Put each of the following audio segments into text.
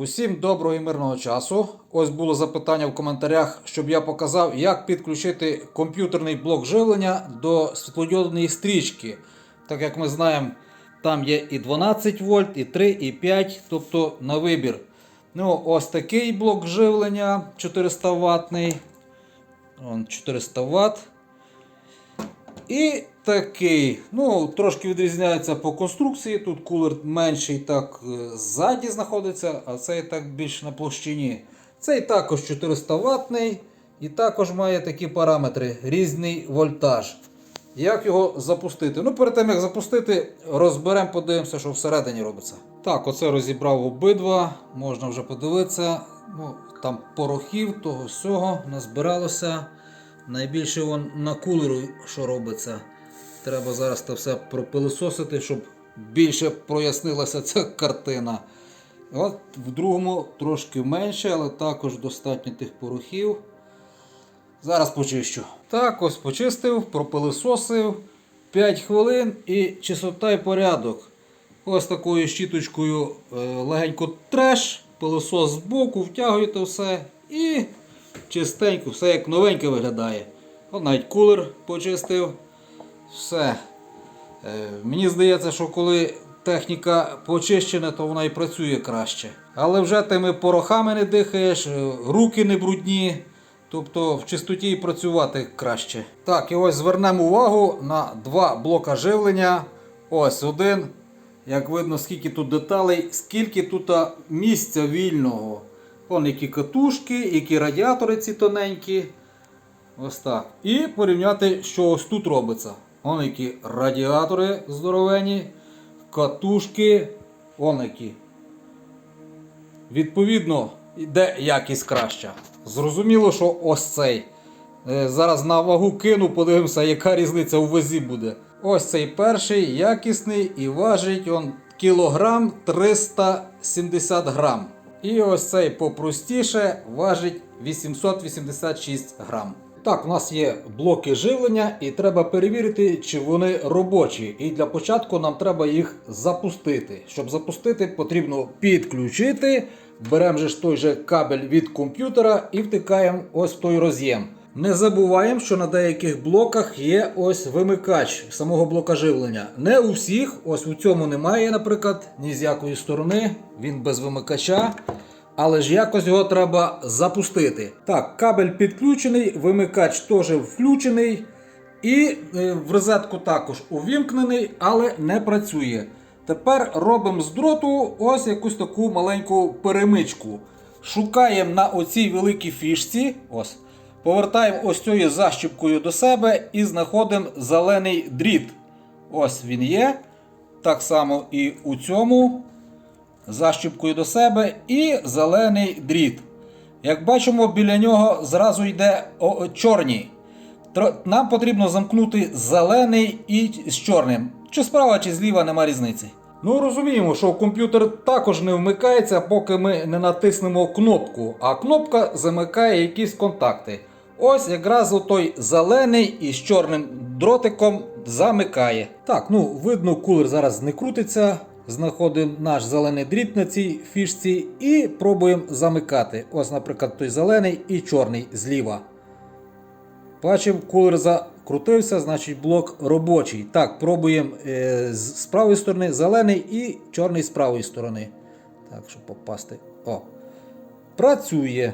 Усім доброго і мирного часу. Ось було запитання в коментарях, щоб я показав, як підключити комп'ютерний блок живлення до світлодіодної стрічки. Так як ми знаємо, там є і 12 вольт, і 3, і 5, тобто на вибір. Ну, ось такий блок живлення 400 ватний. 400 Вт. І такий. Ну, трошки відрізняється по конструкції. Тут кулер менший так е, ззаді знаходиться, а цей так більш на площині. Цей також 400 ватний і також має такі параметри, різний вольтаж. Як його запустити? Ну, перед тим як запустити, розберемо, подивимося, що всередині робиться. Так, оце розібрав обидва, можна вже подивитися. Ну, Там порохів, того всього назбиралося. Найбільше вон на кулеру, що робиться. Треба зараз це все пропилисосити, щоб більше прояснилася ця картина. От В другому трошки менше, але також достатньо тих порохів. Зараз почищу. Так, ось почистив, пропилисосив 5 хвилин і чистота і порядок. Ось такою щіточкою е, легенько треш, пилосос збоку, втягуєте все і чистенько, все як новеньке виглядає. От навіть кулер почистив. Все. Е, мені здається, що коли техніка почищена, то вона і працює краще. Але вже тими порохами не дихаєш, е, руки не брудні. Тобто в чистоті і працювати краще. Так, і ось звернемо увагу на два блока живлення. Ось один. Як видно, скільки тут деталей, скільки тут місця вільного. Вон які катушки, які радіатори ці тоненькі. Ось так. І порівняти, що ось тут робиться. Вон які радіатори здоровені, катушки, вон які. Відповідно, йде якість краща. Зрозуміло, що ось цей. Е, Зараз на вагу кину, подивимося, яка різниця у вазі буде. Ось цей перший якісний і важить он кілограм 370 грам. І ось цей попростіше важить 886 грам. Так, у нас є блоки живлення, і треба перевірити, чи вони робочі. І для початку нам треба їх запустити. Щоб запустити, потрібно підключити. Беремо же ж той же кабель від комп'ютера і втикаємо ось в той роз'єм. Не забуваємо, що на деяких блоках є ось вимикач самого блока живлення. Не у всіх, ось у цьому немає, наприклад, ні з якої сторони, він без вимикача. Але ж якось його треба запустити. Так, кабель підключений, вимикач теж включений. І е, в розетку також увімкнений, але не працює. Тепер робимо з дроту ось якусь таку маленьку перемичку. Шукаємо на оцій великій фішці. Ось. Повертаємо ось цією защіпкою до себе і знаходимо зелений дріт. Ось він є. Так само і у цьому защіпкою до себе і зелений дріт. Як бачимо, біля нього зразу йде чорний. Нам потрібно замкнути зелений і з чорним. Чи справа, чи зліва, нема різниці. Ну розуміємо, що комп'ютер також не вмикається, поки ми не натиснемо кнопку, а кнопка замикає якісь контакти. Ось якраз той зелений із чорним дротиком замикає. Так, ну видно, кулер зараз не крутиться. Знаходимо наш зелений дріт на цій фішці і пробуємо замикати. Ось, наприклад, той зелений і чорний зліва. Бачимо, кулер закрутився, значить блок робочий. Так, пробуємо е, з правої сторони зелений і чорний з правої сторони. Так, щоб попасти. О. Працює.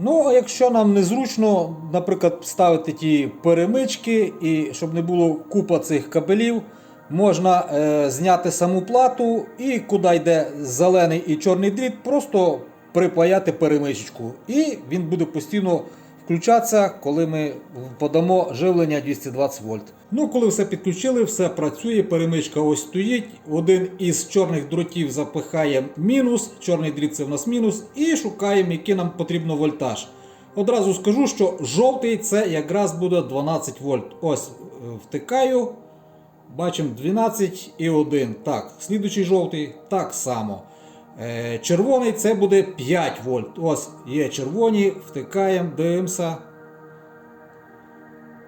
Ну, а якщо нам незручно, наприклад, ставити ті перемички, і щоб не було купа цих кабелів, можна е, зняти саму плату і куди йде зелений і чорний дріт, просто припаяти перемичку. І він буде постійно включатися, коли ми подамо живлення 220 вольт. Ну, коли все підключили, все працює, перемичка ось стоїть. Один із чорних дротів запихає мінус, чорний дріт це в нас мінус, і шукаємо, який нам потрібно вольтаж. Одразу скажу, що жовтий це якраз буде 12 вольт. Ось е, втикаю. Бачимо 12 і 1. Так, слідуючий жовтий так само. Е, червоний це буде 5 вольт. Ось є червоні, втикаємо, дивимося.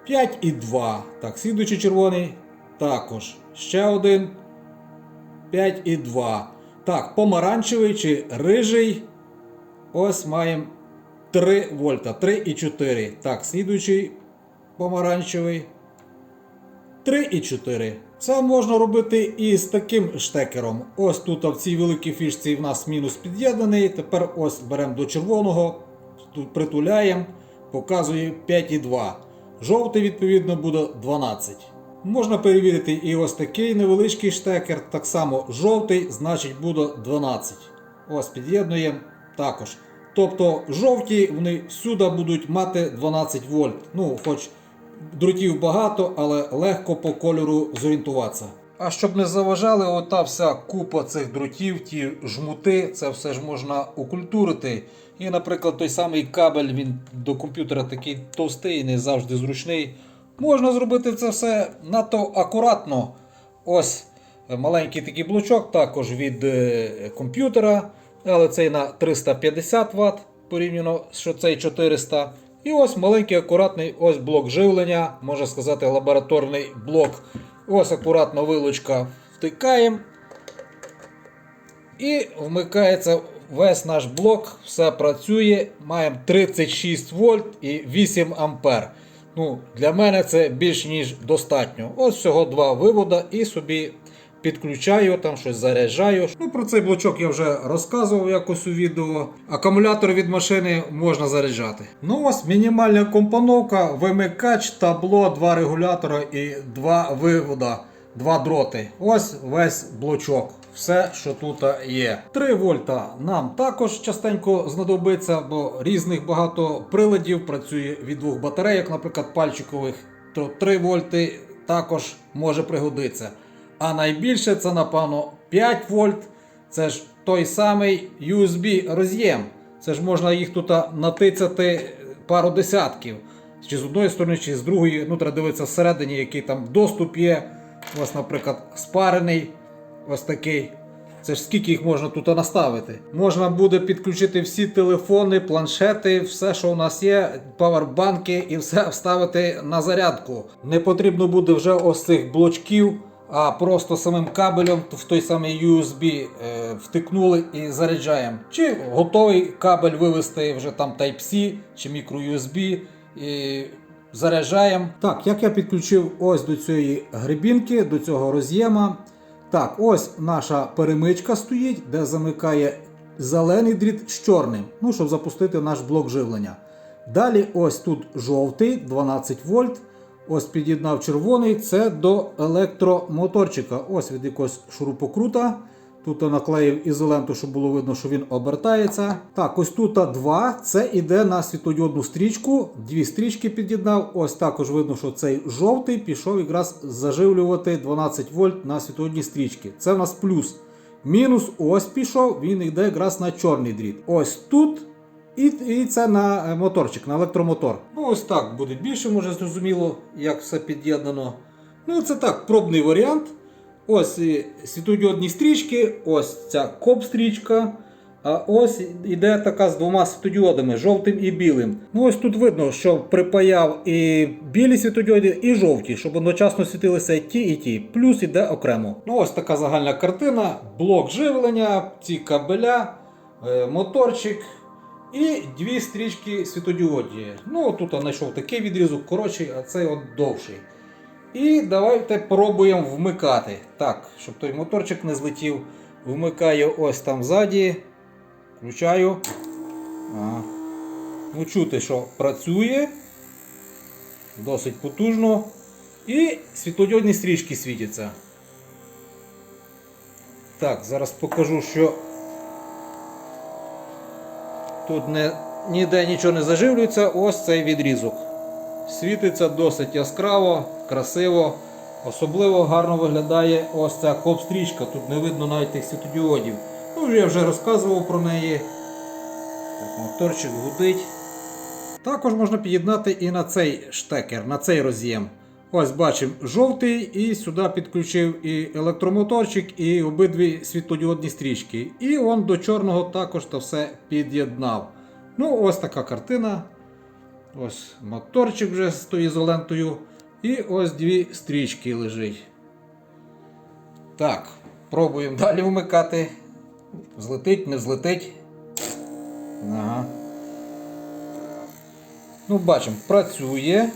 5 і 2. Так, слідуючий червоний також. Ще один. 5 і 2. Так, помаранчевий чи рижий. Ось маємо 3 вольта, 3,4. Так, слідуючий помаранчевий. 3,4. Це можна робити і з таким штекером. Ось тут в цій великій фішці в нас мінус під'єднаний. Тепер ось беремо до червоного, тут притуляємо, показує 5,2. Жовтий, відповідно, буде 12. Можна перевірити і ось такий невеличкий штекер. Так само жовтий, значить буде 12. Ось під'єднуємо також. Тобто жовті вони всюди будуть мати 12 вольт. Ну, хоч дротів багато, але легко по кольору зорієнтуватися. А щоб не заважали, ота вся купа цих дротів, ті жмути, це все ж можна окультурити. І, наприклад, той самий кабель він до комп'ютера такий товстий, не завжди зручний. Можна зробити це все надто акуратно. Ось е, маленький такий блочок, також від е, комп'ютера, але цей на 350 Вт порівняно, що цей 400. І ось маленький акуратний ось блок живлення, можна сказати, лабораторний блок. Ось акуратно вилочка втикаємо. І вмикається весь наш блок, все працює. Маємо 36 вольт і 8 ампер. Ну, Для мене це більш ніж достатньо. Ось всього два вивода і собі підключаю, там щось заряджаю. Ну, Про цей блочок я вже розказував якось у відео. Акумулятор від машини можна заряджати. Ну ось мінімальна компоновка, вимикач, табло, два регулятора і два вивода, два дроти. Ось весь блочок. Все, що тут є. 3 вольта нам також частенько знадобиться, бо різних багато приладів працює від двох батарейок, наприклад, пальчикових, то 3 вольти також може пригодитися. А найбільше це, напевно, 5 вольт. Це ж той самий USB роз'єм. Це ж можна їх тут натицяти пару десятків. Чи з одної сторони, чи з другої. Ну, треба дивитися всередині, який там доступ є. Ось, наприклад, спарений. Ось такий. Це ж скільки їх можна тут наставити. Можна буде підключити всі телефони, планшети, все, що у нас є, павербанки і все вставити на зарядку. Не потрібно буде вже ось цих блочків, а просто самим кабелем в той самий USB е, втикнули і заряджаємо. Чи готовий кабель вивести вже там Type-C чи microUSB. І заряджаємо. Так, як я підключив ось до цієї грибінки, до цього роз'єма. Так, ось наша перемичка стоїть, де замикає зелений дріт з чорним, ну, щоб запустити наш блок живлення. Далі ось тут жовтий 12 вольт. Ось під'єднав червоний, це до електромоторчика. Ось від якогось шурупокрута. Тут наклеїв ізоленту, щоб було видно, що він обертається. Так, ось тут два. Це йде на світлодіодну стрічку. Дві стрічки під'єднав. Ось також видно, що цей жовтий пішов якраз заживлювати 12 вольт на світлодіодні стрічки. Це в нас плюс. Мінус ось пішов, він йде якраз на чорний дріт. Ось тут. І, і це на е, моторчик, на електромотор. Ну, ось так буде більше, може зрозуміло, як все під'єднано. Ну, це так, пробний варіант. Ось і світлодіодні стрічки, ось ця коп-стрічка. А ось іде така з двома світодіодами, жовтим і білим. Ну ось тут видно, що припаяв і білі світодіоди, і жовті, щоб одночасно світилися ті, і ті. Плюс іде окремо. Ну ось така загальна картина, блок живлення, ці кабеля, е, моторчик. І дві стрічки світодіодні. Ну, тут я знайшов такий відрізок коротший, а цей от довший. І давайте пробуємо вмикати. Так, щоб той моторчик не злетів. Вмикаю ось там ззаді. Включаю. Ага. Ну, чути, що працює. Досить потужно. І світлодіодні стрічки світяться. Так, зараз покажу, що тут не, ніде нічого не заживлюється. Ось цей відрізок. Світиться досить яскраво, красиво. Особливо гарно виглядає ось ця коп-стрічка. Тут не видно навіть тих світодіодів. Ну, я вже розказував про неї. Так, моторчик гудить. Також можна під'єднати і на цей штекер, на цей роз'єм. Ось бачимо жовтий і сюди підключив і електромоторчик, і обидві світлодіодні стрічки. І он до чорного також то все під'єднав. Ну, ось така картина. Ось моторчик вже з тою ізолентою. І ось дві стрічки лежить. Так, пробуємо далі вмикати. Злетить, не злетить. Ага. Ну, бачимо, працює.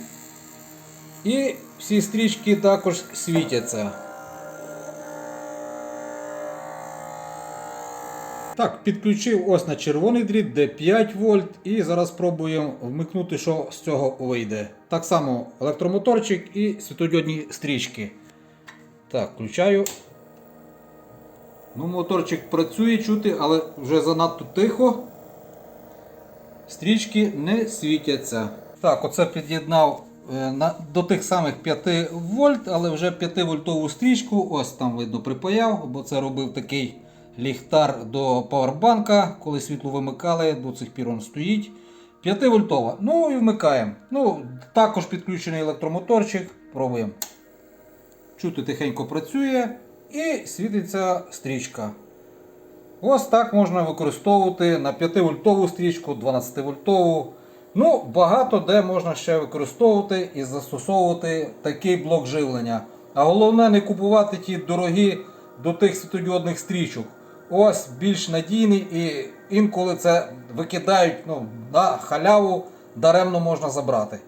І всі стрічки також світяться. Так, підключив ось на червоний дріт, де 5 вольт, і зараз спробуємо вмикнути, що з цього вийде. Так само електромоторчик і світодіодні стрічки. Так, включаю. Ну, моторчик працює чути, але вже занадто тихо. Стрічки не світяться. Так, оце під'єднав на, до тих самих 5 вольт, але вже 5 вольтову стрічку. Ось там видно припаяв, бо це робив такий ліхтар до павербанка. Коли світло вимикали, до цих пір він стоїть. 5 вольтова. Ну і вмикаємо. Ну, також підключений електромоторчик. Пробуємо. Чути тихенько працює і світиться стрічка. Ось так можна використовувати на 5 вольтову стрічку, 12 вольтову. Ну, багато де можна ще використовувати і застосовувати такий блок живлення. А головне не купувати ті дорогі до тих світодіодних стрічок. Ось більш надійний і інколи це викидають ну, на халяву, даремно можна забрати.